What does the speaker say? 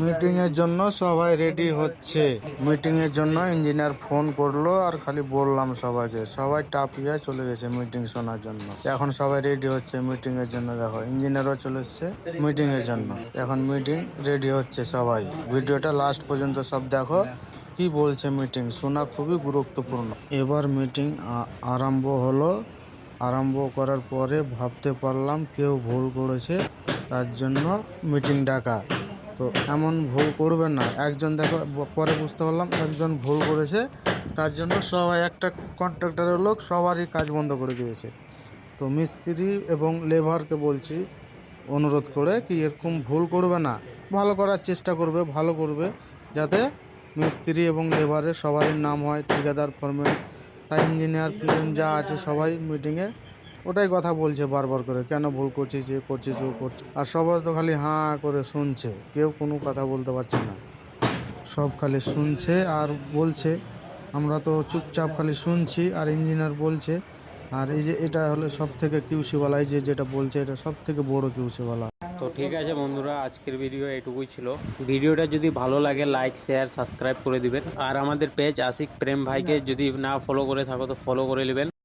Meeting এর জন্য সবাই রেডি হচ্ছে। মিটিং এর জন্য ইঞ্জিনিয়ার ফোন করল আর খালি বললাম সবাইকে। সবাই টাপিয়ে চলে গেছে মিটিং শোনার জন্য। এখন সবাই রেডি হচ্ছে মিটিং এর জন্য। দেখো ইঞ্জিনিয়ারও চলে এসছে মিটিং এর জন্য। এখন মিটিং রেডি হচ্ছে সবাই। ভিডিওটা লাস্ট পর্যন্ত সব দেখো। কি বলছে মিটিং শোনা খুবই গুরুত্বপূর্ণ। এবার মিটিং আরম্ভ হলো। আরম্ভ করার পরে ভাবতে পারলাম কেউ ভুল করেছে। তার জন্য মিটিং ডাকা। তো এমন ভুল করবে না। একজন দেখো পরে বুঝতে পারলাম, একজন ভুল করেছে, তার জন্য সবাই একটা কন্ট্রাক্টরের লোক সবারই কাজ বন্ধ করে দিয়েছে। তো মিস্ত্রি এবং লেবারকে বলছি, অনুরোধ করে কি এরকম ভুল করবে না। ভালো করার চেষ্টা করবে, ভালো করবে, যাতে মিস্ত্রি এবং লেবারের সবারই নাম হয়, ঠিকাদার ফর্মে তাই ইঞ্জিনিয়ার প্লেন যা আছে সবাই মিটিংয়ে ওটাই কথা বলছে বারবার করে, কেন ভুল করছিস, এ করছিস, ও করছিস? আর সবাই তো খালি হাঁ করে শুনছে, কেউ কোনো কথা বলতে পারছে না। সব খালি শুনছে আর বলছে, আমরা তো চুপচাপ খালি শুনছি আর ইঞ্জিনিয়ার বলছে। আর এই যে এটা হলো সব থেকে কিউসিওয়ালা এই যে যেটা বলছে এটা সব থেকে বড় কিউসিওয়ালা তো ঠিক আছে বন্ধুরা, আজকের ভিডিও এটুকুই ছিল। ভিডিওটা যদি ভালো লাগে লাইক শেয়ার সাবস্ক্রাইব করে দিবেন। আর আমাদের পেজ আশিক প্রেম ভাইকে যদি না ফলো করে থাকো, তো ফলো করে নেবেন।